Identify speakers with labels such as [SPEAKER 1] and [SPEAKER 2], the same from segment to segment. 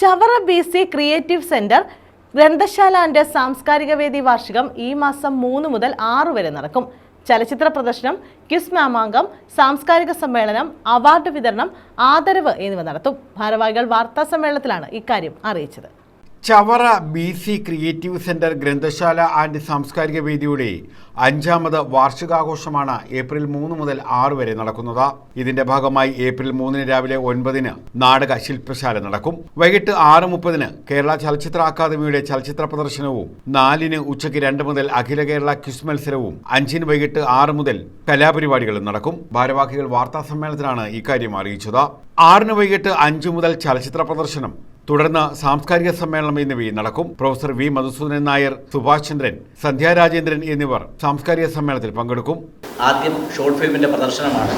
[SPEAKER 1] Chavara B C creative centre ഗ്രന്ഥശാലാന്റെ സാംസ്കാരിക വേദി വാർഷികം ഈ മാസം മൂന്ന് മുതൽ ആറ് വരെ നടക്കും. ചലച്ചിത്ര പ്രദർശനം ക്വിസ് മാമാങ്കം സാംസ്കാരിക സമ്മേളനം അവാർഡ് വിതരണം ആദരവ് എന്നിവ നടത്തും. ഭാരവാഹികൾ വാർത്താ സമ്മേളനത്തിലാണ് ഇക്കാര്യം അറിയിച്ചത്.
[SPEAKER 2] Chavara B C creative centre ഗ്രന്ഥശാല ആൻഡ് സാംസ്കാരിക വേദിയുടെ അഞ്ചാമത് വാർഷികാഘോഷമാണ് ഏപ്രിൽ മൂന്ന് മുതൽ ആറ് വരെ നടക്കുന്നത്. ഇതിന്റെ ഭാഗമായി ഏപ്രിൽ മൂന്നിന് രാവിലെ ഒൻപതിന് നാടക ശില്പശാല നടക്കും. വൈകിട്ട് ആറ് മുപ്പതിന് കേരള ചലച്ചിത്ര അക്കാദമിയുടെ ചലച്ചിത്ര പ്രദർശനവും നാലിന് ഉച്ചയ്ക്ക് രണ്ട് മുതൽ അഖില കേരള ക്വിസ് മത്സരവും അഞ്ചിന് വൈകിട്ട് ആറ് മുതൽ കലാപരിപാടികളും നടക്കും. ഭാരവാഹികൾ വാർത്താ സമ്മേളനത്തിലാണ് ഇക്കാര്യം അറിയിച്ചത്. ആറിന് വൈകിട്ട് അഞ്ച് മുതൽ ചലച്ചിത്ര പ്രദർശനം തുടർന്ന് സാംസ്കാരിക സമ്മേളനം എന്നിവയും നടക്കും. പ്രൊഫസർ വി മധുസൂദനൻ നായർ സുഭാഷ് ചന്ദ്രൻ സന്ധ്യ രാജേന്ദ്രൻ എന്നിവർ സാംസ്കാരിക സമ്മേളനത്തിൽ പങ്കെടുക്കും.
[SPEAKER 3] ആദ്യം ഷോർട്ട് ഫിലിമിന്റെ പ്രദർശനമാണ്.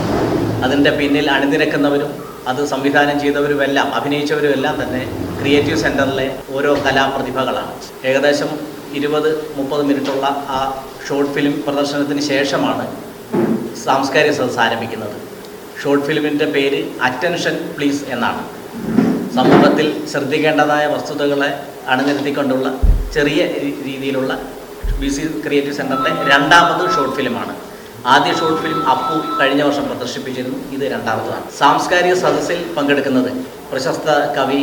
[SPEAKER 3] അതിന്റെ പിന്നിൽ അണിനിരക്കുന്നവരും അത് സംവിധാനം ചെയ്തവരുമെല്ലാം അഭിനയിച്ചവരുമെല്ലാം തന്നെ ക്രിയേറ്റീവ് സെന്ററിലെ ഓരോ കലാപ്രതിഭകളാണ്. ഏകദേശം ഇരുപത് മുപ്പത് മിനിറ്റുള്ള ആ ഷോർട്ട് ഫിലിം പ്രദർശനത്തിന് ശേഷമാണ് സാംസ്കാരിക സദസ്സ് ആരംഭിക്കുന്നത്. ഷോർട്ട് ഫിലിമിന്റെ പേര് അറ്റൻഷൻ പ്ലീസ് എന്നാണ്. സമൂഹത്തിൽ ശ്രദ്ധിക്കേണ്ടതായ വസ്തുതകളെ അണിനിരത്തിക്കൊണ്ടുള്ള ചെറിയ രീതിയിലുള്ള ബി സി ക്രിയേറ്റീവ് സെന്ററിന്റെ രണ്ടാമത് ഷോർട്ട് ഫിലിമാണ്. ആദ്യ ഷോർട്ട് ഫിലിം അപ്പു കഴിഞ്ഞ വർഷം പ്രദർശിപ്പിച്ചിരുന്നു. ഇത് രണ്ടാമതാണ്. സാംസ്കാരിക സദസ്സിൽ പങ്കെടുക്കുന്നത് പ്രശസ്ത കവി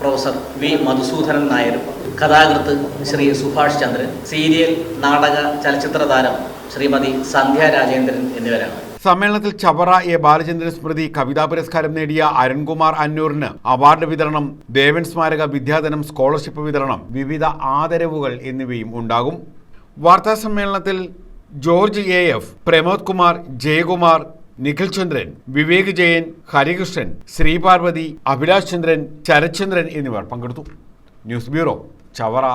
[SPEAKER 3] പ്രൊഫസർ വി മധുസൂദനൻ നായർ കഥാകൃത്ത് ശ്രീ സുഭാഷ് ചന്ദ്രൻ സീരിയൽ നാടക ചലച്ചിത്ര താരം ശ്രീമതി സന്ധ്യ രാജേന്ദ്രൻ എന്നിവരാണ്.
[SPEAKER 2] സമ്മേളനത്തിൽ ചവറ എ ബാലചന്ദ്രൻ സ്മൃതി കവിതാ പുരസ്കാരം നേടിയ അരുൺകുമാർ അന്നൂറിന് അവാർഡ് വിതരണം ദേവൻ സ്മാരക വിദ്യാധനം സ്കോളർഷിപ്പ് വിതരണം വിവിധ ആദരവുകൾ എന്നിവയും ഉണ്ടാകും. വാർത്താ സമ്മേളനത്തിൽ George A F Pramod Kumar Jayakumar Nikhil Chandran Vivek Jayan Harikrishnan Sreeparvathy Abhilash Chandran Sarathchandran എന്നിവർ പങ്കെടുത്തു. News bureau Chavara.